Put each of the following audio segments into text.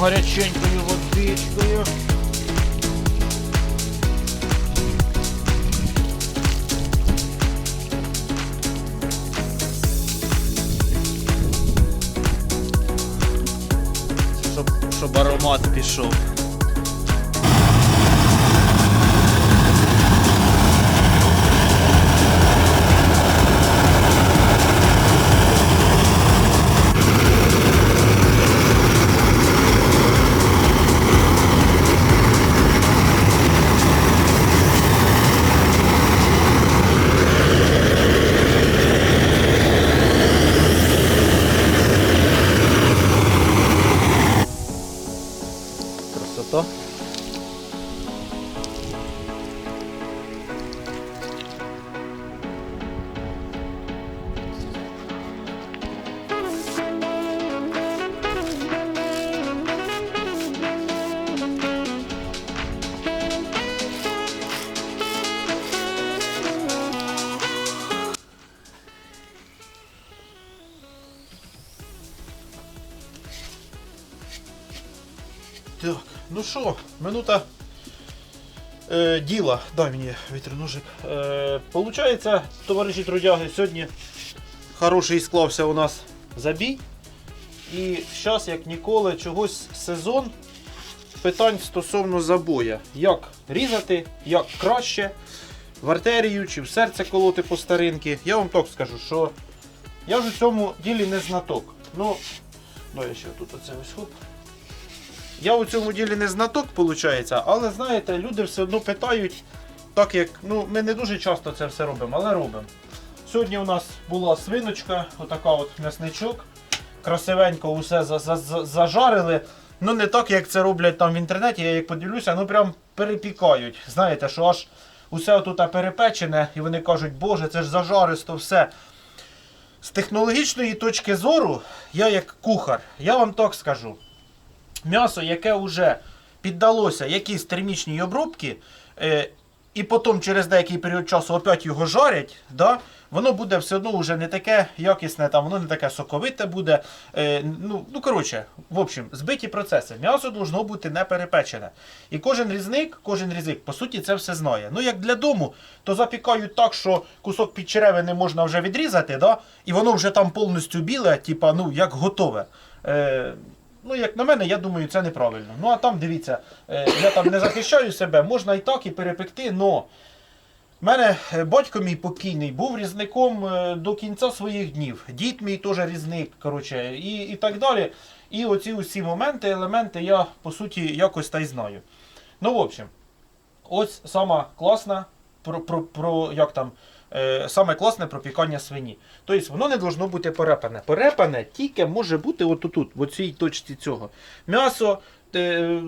гаряченькою водичкою. Щоб, аромат пішов. Ну що, минута е, діла. Дай мені вітряножик. Е, получається, товариші трудяги, сьогодні хороший склався у нас забій. І зараз, як ніколи, чогось сезон питань стосовно забоя. Як різати, як краще, в артерію чи в серце колоти по старинки. Я вам так скажу, що я ж у цьому ділі не знаток. Ну, ну я ще тут оце ось хоп. Я у цьому ділі не знаток, виходить, але знаєте, люди все одно питають, так як ну, ми не дуже часто це все робимо, але робимо. Сьогодні у нас була свиночка, отака от м'ясничок. Красивенько усе за- за- за- зажарили. Ну не так, як це роблять там в інтернеті, я як подивлюся, ну прям перепікають. Знаєте, що аж усе тут перепечене, і вони кажуть, боже, це ж зажаристо все. З технологічної точки зору, я як кухар, я вам так скажу м'ясо, яке вже піддалося якійсь термічній обробці, е, і потім через деякий період часу опять його жарять, да, воно буде все одно вже не таке якісне, там, воно не таке соковите буде. Е, ну, ну, коротше, в общем, збиті процеси. М'ясо должно бути не перепечене. І кожен різник, кожен різник, по суті, це все знає. Ну, як для дому, то запікають так, що кусок під черевини можна вже відрізати, да, і воно вже там повністю біле, типа, ну, як готове. Е, Ну, як на мене, я думаю, це неправильно. Ну а там дивіться, е, я там не захищаю себе, можна і так, і перепекти. У мене е, батько мій покійний був різником е, до кінця своїх днів. Дід мій теж різник, коротше, і, і так далі. І оці усі моменти, елементи я по суті якось та й знаю. Ну, в общем, ось сама класна про, про, про як там, саме класне пропікання свині. Тобто воно не должно бути перепане. Перепане тільки може бути отут, в цій точці цього. М'ясо. е,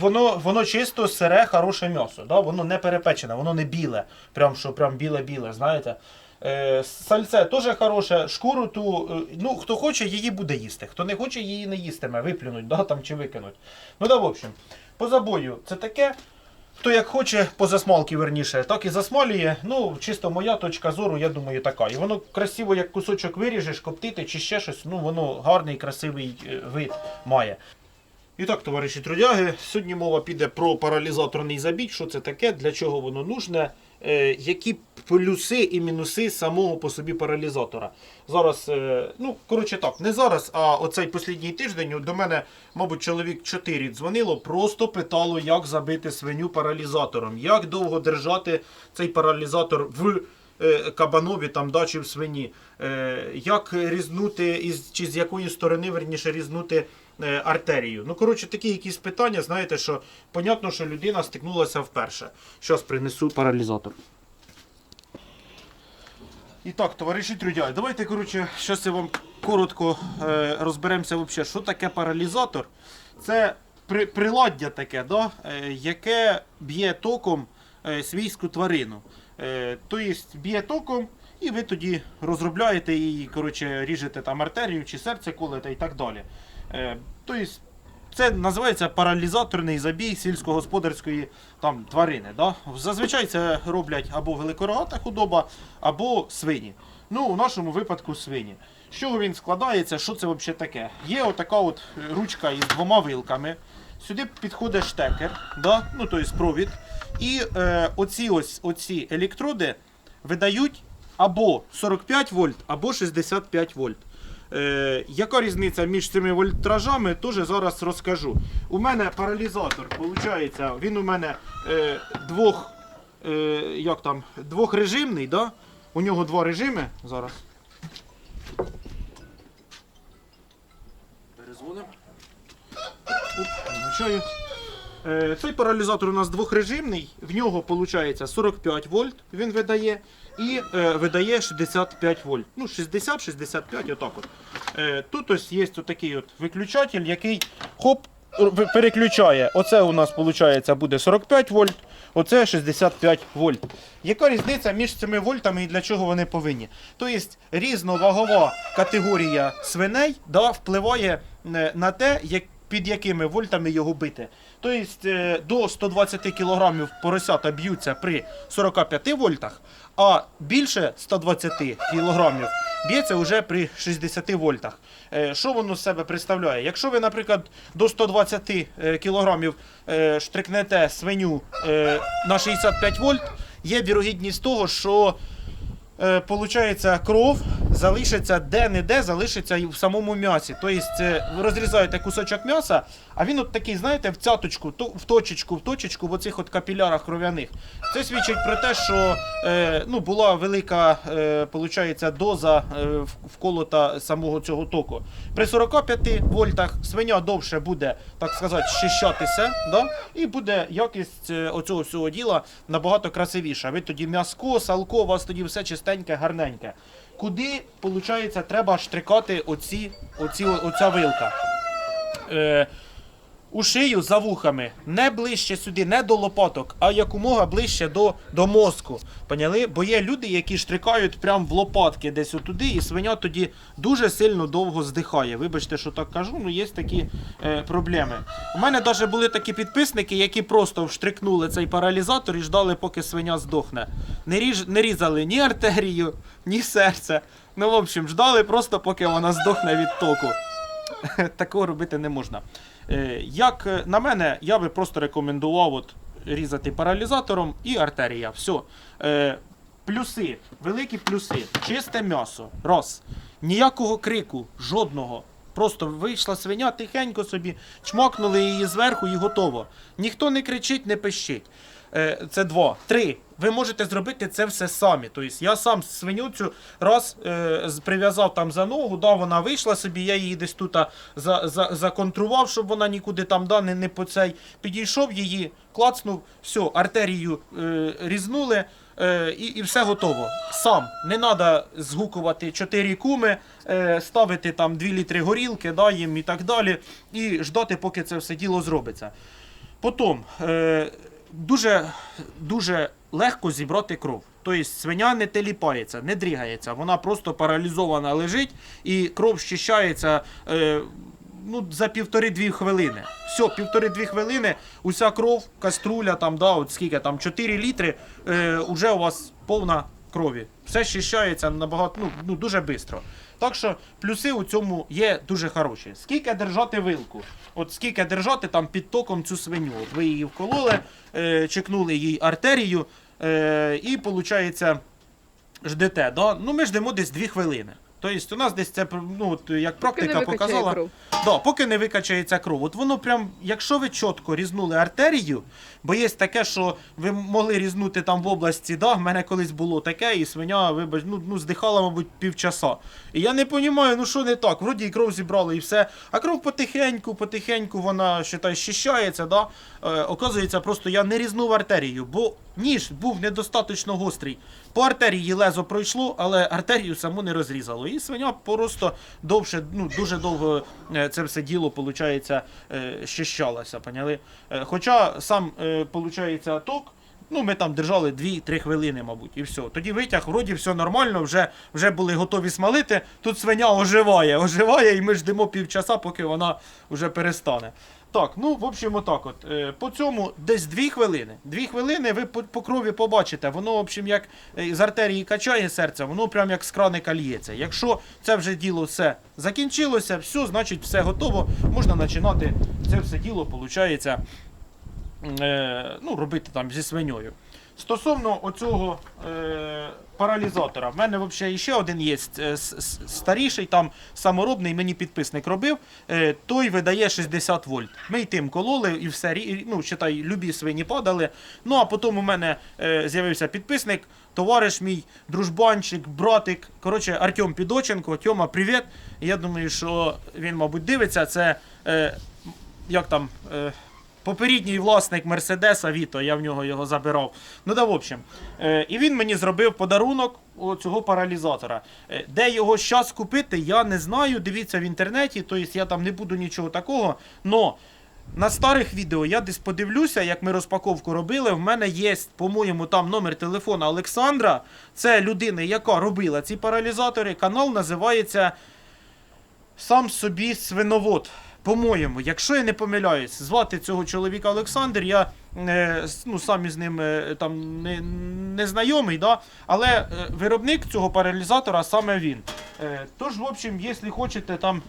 Воно, воно чисто сире, хороше м'ясо. Да? Воно не перепечене, воно не біле. Прям що прям біле-біле, знаєте. Е, сальце теж хороше, шкуру ту, е, ну хто хоче, її буде їсти. Хто не хоче, її не їстиме, виплюнуть, да, там, чи викинуть. Ну да, в общем, по забою це таке. Хто як хоче, по засмалки верніше, так і засмалює. Ну, чисто моя точка зору, я думаю, така. І воно красиво, як кусочок виріжеш, коптити чи ще щось, ну воно гарний, красивий е, вид має. І так, товариші трудяги, сьогодні мова піде про паралізаторний забій, що це таке, для чого воно нужне, які плюси і мінуси самого по собі паралізатора. Зараз, е, ну, коротше так, не зараз, а оцей послідній тиждень до мене, мабуть, чоловік 4 дзвонило, просто питало, як забити свиню паралізатором, як довго держати цей паралізатор в е, кабанові там, да, чи в свині, е, як різнути, із, чи з якої сторони, верніше, різнути е, артерію. Ну, коротше, такі якісь питання, знаєте, що понятно, що людина стикнулася вперше. Щас принесу паралізатор. І так, товариші трудяги, давайте, коротше, зараз я вам коротко е, розберемося, вообще, що таке паралізатор. Це при, приладдя таке, да, е, яке б'є током е, свійську тварину. Е, тобто б'є током, і ви тоді розробляєте її, коротше, ріжете там артерію чи серце колете і так далі. Тобто це називається паралізаторний забій сільськогосподарської там, тварини. Да? Зазвичай це роблять або великорогата худоба, або свині. Ну, у нашому випадку свині. З чого він складається? Що це взагалі таке? Є отака от ручка із двома вилками. Сюди підходить штекер, да? ну тобто провід. І е, оці ось оці електроди видають або 45 вольт, або 65 вольт. Е, яка різниця між цими вольтражами, теж зараз розкажу. У мене паралізатор, виходить, він у мене е, двох, е, як там, двохрежимний, да? у нього два режими. Зараз. Перезвонимо. Оп, вимикаю. Е, Цей паралізатор у нас двохрежимний, в нього виходить 45 вольт він видає і е, видає 65 вольт. Ну, 60-65, отак от. Е, тут ось є такий от виключатель, який хоп, переключає. Оце у нас виходить буде 45 вольт, оце 65 вольт. Яка різниця між цими вольтами і для чого вони повинні? Тобто різновагова категорія свиней да, впливає на те, як під якими вольтами його бити. Тобто е, до 120 кг поросята б'ються при 45 вольтах, а більше 120 кг б'ється вже при 60 вольтах. Е, Що воно з себе представляє? Якщо ви, наприклад, до 120 кг штрикнете свиню е, на 65 вольт, є вірогідність того, що е, получається, кров залишиться де-не-де, залишиться і в самому м'ясі. Тобто е, ви розрізаєте кусочок м'яса, а він от такий, знаєте, в цяточку, в точечку, в точечку, в оцих от капілярах кров'яних. Це свідчить про те, що е, ну, була велика е, получається, доза е, вколота самого цього току. При 45 вольтах свиня довше буде, так сказати, щищатися, да? і буде якість е, оцього всього діла набагато красивіша. Ви тоді м'яско, салко, у вас тоді все чистеньке, гарненьке. Куди, виходить, треба штрикати оці, оці, оця вилка? Е, у шию за вухами, не ближче сюди, не до лопаток, а якомога ближче до, до мозку. Поняли? Бо є люди, які штрикають прямо в лопатки десь отуди, і свиня тоді дуже сильно довго здихає. Вибачте, що так кажу, ну є такі е, проблеми. У мене навіть були такі підписники, які просто вштрикнули цей паралізатор і ждали, поки свиня здохне. Не, ріж, не різали ні артерію, ні серце. Ну, в общем, ждали просто, поки вона здохне від току. Такого робити не можна. Е, Як е, на мене, я би просто рекомендував от різати паралізатором і артерія. Все. Плюси, великі плюси. Чисте м'ясо. Раз. Ніякого крику, жодного. Просто вийшла свиня, тихенько собі, чмокнули її зверху і готово. Ніхто не кричить, не пищить. Е, Це два. Три. Ви можете зробити це все самі. Тобто я сам свиню цю раз е, прив'язав там за ногу, да, вона вийшла собі, я її десь тут за, за, законтрував, щоб вона нікуди там да, не, не по цей. Підійшов її, клацнув, все, артерію е, різнули. Е, і, і все готово. Сам не треба згукувати 4 куми, е, ставити там 2 літри горілки, да, їм і так далі, і ждати, поки це все діло зробиться. Потім е, дуже, дуже легко зібрати кров. Тобто свиня не теліпається, не дрігається, вона просто паралізована лежить і кров щищається е, ну, за півтори-дві хвилини. Все, півтори-дві хвилини, уся кров, каструля, там, да, от скільки там, 4 літри, е, уже у вас повна крові. Все щищається набагато, ну, ну, дуже швидко. Так що плюси у цьому є дуже хороші. Скільки держати вилку? От скільки держати там під током цю свиню? От ви її вкололи, е, чекнули їй артерію, е, і виходить, ждете. Да? Ну, ми ждемо десь 2 хвилини. Тобто у нас десь це ну, от, як практика викачає показала. кров. Да, поки не викачається кров. От воно прям, якщо ви чітко різнули артерію, бо є таке, що ви могли різнути там в області, да, в мене колись було таке, і свиня, вибач, ну, ну здихала, мабуть, півчаса. І я не розумію, ну що не так, вроді і кров зібрали і все. А кров потихеньку, потихеньку вона считай, щищається, да? Е, оказується, просто я не різнув артерію, бо ніж був недостатньо гострий. По артерії лезо пройшло, але артерію саму не розрізало. І свиня просто довше, ну дуже довго е, це все діло, виходить, щищалося. Поняли? Е, Хоча сам, виходить, ток. Ну, ми там держали 2-3 хвилини, мабуть, і все. Тоді витяг, вроді все нормально, вже, вже були готові смалити. Тут свиня оживає, оживає, і ми ждемо півчаса, поки вона вже перестане. Так, ну, в общем, отак от. Е, По цьому десь дві хвилини. Дві хвилини ви по, по крові побачите. Воно, в общем, як е, з артерії качає серце, воно прям як з краника лється. Якщо це вже діло все закінчилося, все, значить все готово. Можна починати це все діло, виходить, е, ну, робити там зі свиньою. Стосовно оцього е, паралізатора, в мене взагалі ще один є е, старіший, там саморобний, мені підписник робив. Е, той видає 60 вольт. Ми й тим кололи і все, ну, читай, любі свині падали. Ну а потім у мене е, з'явився підписник, товариш мій, дружбанчик, братик. Коротше, Артем Підоченко. Тьома, привіт. Я думаю, що він, мабуть, дивиться. Це е, як там. Е, Попередній власник Мерседеса Віто, я в нього його забирав. Ну да, в общем. Е, і він мені зробив подарунок цього паралізатора. Е, де його зараз купити, я не знаю. Дивіться в інтернеті, тобто я там не буду нічого такого. Но на старих відео я десь подивлюся, як ми розпаковку робили. В мене є, по-моєму, там номер телефона Олександра. Це людина, яка робила ці паралізатори. Канал називається Сам собі свиновод. По-моєму, якщо я не помиляюсь, звати цього чоловіка Олександр, я е, ну, сам із ним е, там не, не знайомий, да? але е, виробник цього паралізатора саме він. Тож, в общем, якщо хочете там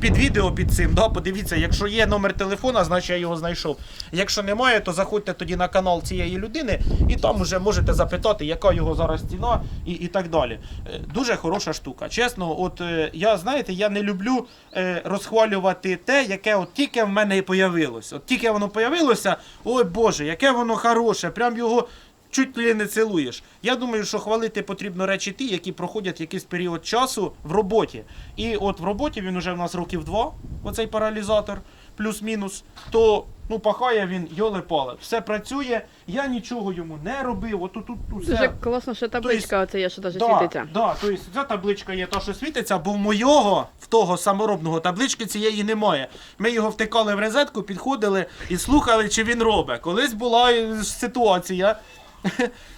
під відео під цим, да, подивіться, якщо є номер телефона, значить я його знайшов. Якщо немає, то заходьте тоді на канал цієї людини і там вже можете запитати, яка його зараз ціна і, і так далі. Е, Дуже хороша штука. Чесно, от е, я знаєте, я не люблю е, розхвалювати те, яке от тільки в мене і появилось. От тільки воно появилося, ой Боже, яке воно хороше, прям його. Чуть ли не цілуєш. Я думаю, що хвалити потрібно речі ті, які проходять якийсь період часу в роботі. І от в роботі він уже в нас років два, оцей паралізатор, плюс-мінус, то ну пахає він йоле пале. Все працює, я нічого йому не робив. От тут, тут усе. Дуже класно, що табличка оце є, що навіть Да, світиться. да, тобто ця табличка є та, що світиться, бо в мойого, в того саморобного таблички цієї немає. Ми його втикали в розетку, підходили і слухали, чи він робить. Колись була е, ситуація.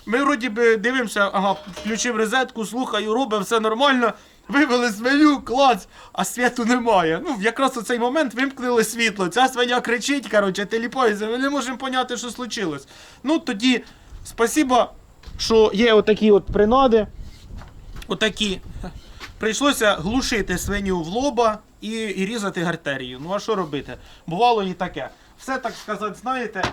Ми вроді би дивимося, ага, включив розетку, слухаю, робить, все нормально. Вивели свиню, клац, а світу немає. Ну, якраз у цей момент вимкнули світло. Ця свиня кричить, коротше, теліпається, ми не можемо поняти, що случилось. Ну, тоді, спасіба, що є отакі от принади. Отакі. Прийшлося глушити свиню в лоба і, і різати артерію. Ну а що робити? Бувало і таке. Все так сказати, знаєте,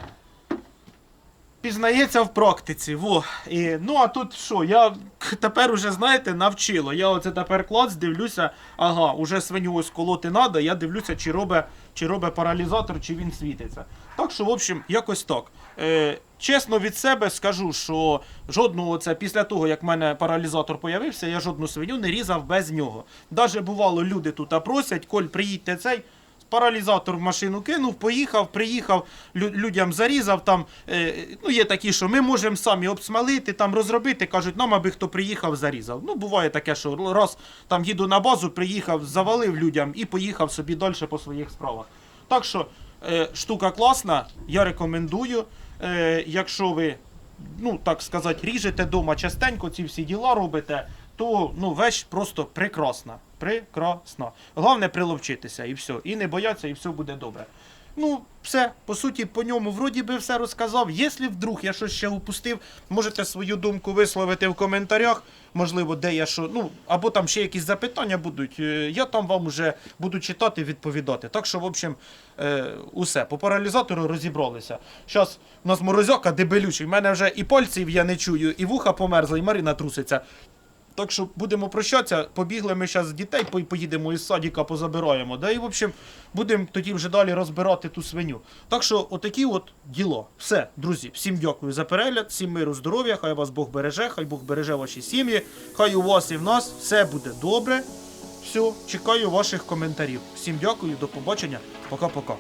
пізнається в практиці. Во. І, ну а тут що? Я тепер уже, знаєте, навчило. Я оце тепер клац, дивлюся, ага, уже свиню ось колоти треба, я дивлюся, чи робить чи робить паралізатор, чи він світиться. Так що, в общем, якось так. Е, чесно від себе скажу, що жодного це після того, як в мене паралізатор появився, я жодну свиню не різав без нього. Даже бувало, люди тут просять, Коль, приїдьте цей. Паралізатор в машину кинув, поїхав, приїхав, лю- людям зарізав. Там, е, ну, є такі, що ми можемо самі обсмалити, там розробити. Кажуть, нам аби хто приїхав, зарізав. Ну, буває таке, що раз там їду на базу, приїхав, завалив людям і поїхав собі далі по своїх справах. Так що е, штука класна, я рекомендую. Е, якщо ви, ну так сказати, ріжете вдома частенько, ці всі діла робите, то ну, вещь просто прекрасна. Прекрасна. Головне приловчитися і все. І не бояться, і все буде добре. Ну, все, по суті, по ньому вроді би все розказав. Якщо вдруг я щось ще упустив, можете свою думку висловити в коментарях. Можливо, де я що. Ну, або там ще якісь запитання будуть. е, Я там вам вже буду читати, відповідати. Так що, в общем, е, усе. По паралізатору розібралися. Зараз у нас морозяка дебелючий. В мене вже і пальців я не чую, і вуха померзли, і Марина труситься. Так що будемо прощатися. Побігли ми зараз дітей, поїдемо із садіка, позабираємо. Да і в общем, будемо тоді вже далі розбирати ту свиню. Так що, отакі от діло. Все, друзі, всім дякую за перегляд, всім миру, здоров'я, хай вас Бог береже, хай Бог береже ваші сім'ї, хай у вас і в нас все буде добре. Все, чекаю ваших коментарів. Всім дякую, до побачення. Пока-пока.